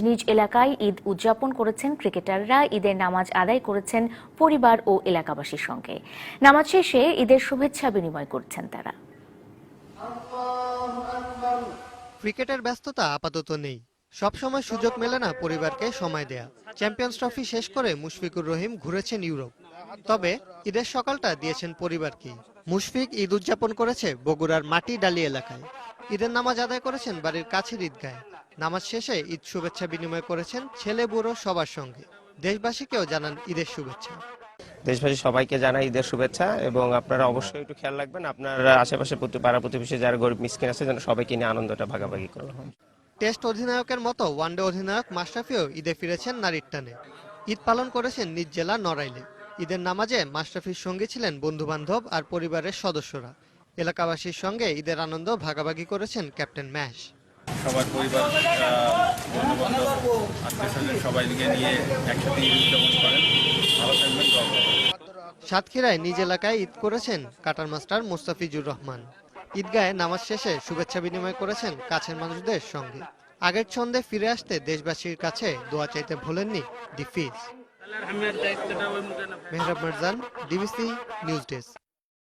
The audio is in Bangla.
নিজ এলাকায় ঈদ উদযাপন করেছেন ক্রিকেটাররা। ঈদের নামাজ আদায় করেছেন পরিবার ও এলাকাবাসীর সঙ্গে। নামাজ শেষে ঈদের শুভেচ্ছা বিনিময় করছেন তারা। ক্রিকেটের ব্যস্ততা আপাতত নেই। সবসময় সুযোগ মেলে না পরিবারকে সময় দেয়া। চ্যাম্পিয়ন্স ট্রফি শেষ করে মুশফিকুর রহিম ঘুরেছেন ইউরোপ। তবে ঈদের সকালটা দিয়েছেন পরিবারকে মুশফিক ঈদ উদযাপন করেছে বগুড়ার মাটি ডালি এলাকায়। ঈদের নামাজ আদায় করেছেন বাড়ির কাছের ঈদগায় নামাজ শেষে ঈদ শুভেচ্ছা বিনিময় করেছেন ছেলে বুড়ো সবার সঙ্গে। দেশবাসীকেও জানান ঈদের শুভেচ্ছা। দেশবাসী সবাইকে জানাই ঈদের শুভেচ্ছা এবং আপনারা অবশ্যই একটু খেয়াল রাখবেন আপনারা আশেপাশে প্রতি পাড়া প্রতিবেশী যারা গরিব মিসকিন আছে যেন সবাইকে নিয়ে আনন্দটা ভাগাভাগি করবে টেস্ট অধিনায়কের মতো ওয়ানডে অধিনায়ক মাশরাফিও ঈদে ফিরেছেন নারীর টানে। ঈদ পালন করেছেন নিজ জেলা নড়াইলে। ঈদের নামাজে মাশরাফির সঙ্গে ছিলেন বন্ধু বান্ধব আর পরিবারের সদস্যরা। এলাকাবাসীর সঙ্গে ঈদের আনন্দ ভাগাভাগি করেছেন ক্যাপ্টেন ম্যাশ। সবার পরিবার বন্ধু বান্ধব আত্মীয় স্বজন সবাইকে নিয়ে একসাথে ঈদ উদযাপন করেন। ভালো থাকবেন সাতক্ষীরায় নিজ এলাকায় ঈদ করেছেন কাটার মাস্টার মুস্তাফিজুর রহমান। ঈদগাহে নামাজ শেষে শুভেচ্ছা বিনিময় করেছেন কাছের মানুষদের সঙ্গে। আগের ছন্দে ফিরে আসতে দেশবাসীর কাছে দোয়া চাইতে ভোলেননি দি ফিজ Mehrab Marjan DBC news desk.